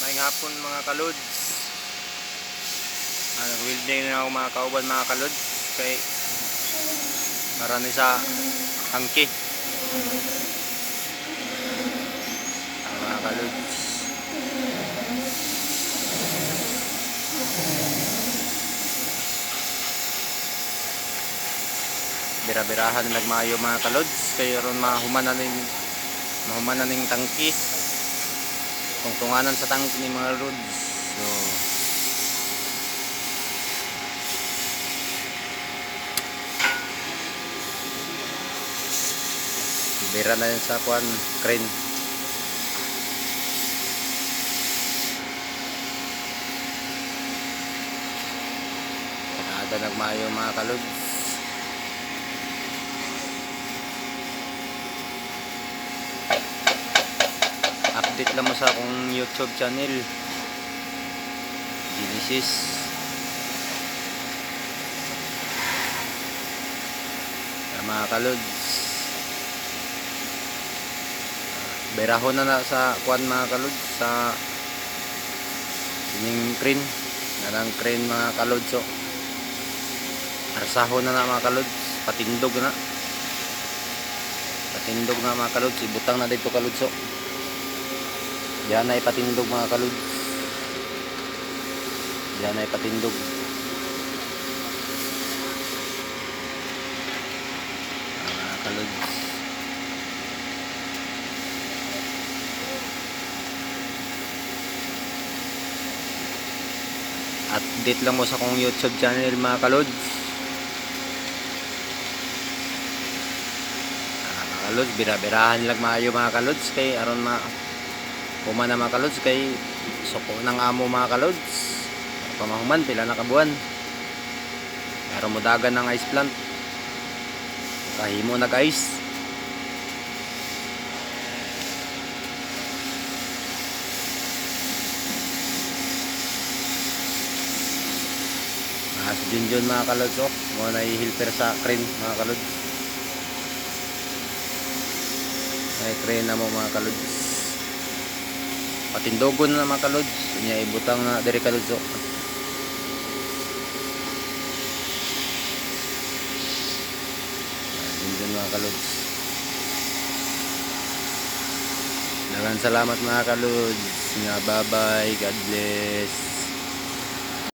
May hapon mga kalods. Ah, Nag-welding na ako mga kauban mga kalods. Kay marami sa angki. Ah, mga kalods. Bira-birahan na nagmayo mga kalods. Kaya ron mahumanan ning mahumanan tangki tungtunganan sa tangki ni mga roads so bira na yun sa kwan crane. Kada nagmayo mga kalods update lang mo sa akong YouTube channel. Genesis. Kaya mga kalods Berahon na na sa kwan mga kalods sa ining crane. Nanang crane mga kalods oh. Arsahon na na mga kalods. Patindog na. Patindog na mga kalods. Ibutang na dito kalods oh. Yan ay patindog mga kalud. Yan ay patindog. Mga kalud. Update lang mo sa kong YouTube channel mga kalud. Ah, mga kalud, bira-birahan lang maayo mga kalud kay aron ma Puma na mga kalods kay suko ng amo mga kalods. Pamahuman pila na kabuan. Pero mudagan ng ice plant. Kahimo nag-ice. Ah, si Junjun mga kalods oh. Mga nai-helper sa crane mga kalods. May crane na mo mga kalods patindogon na mga kalods. Niya ibutang na diri kalods oh. yun dun mga kalods. Dagan salamat mga kalods. Nga bye bye God bless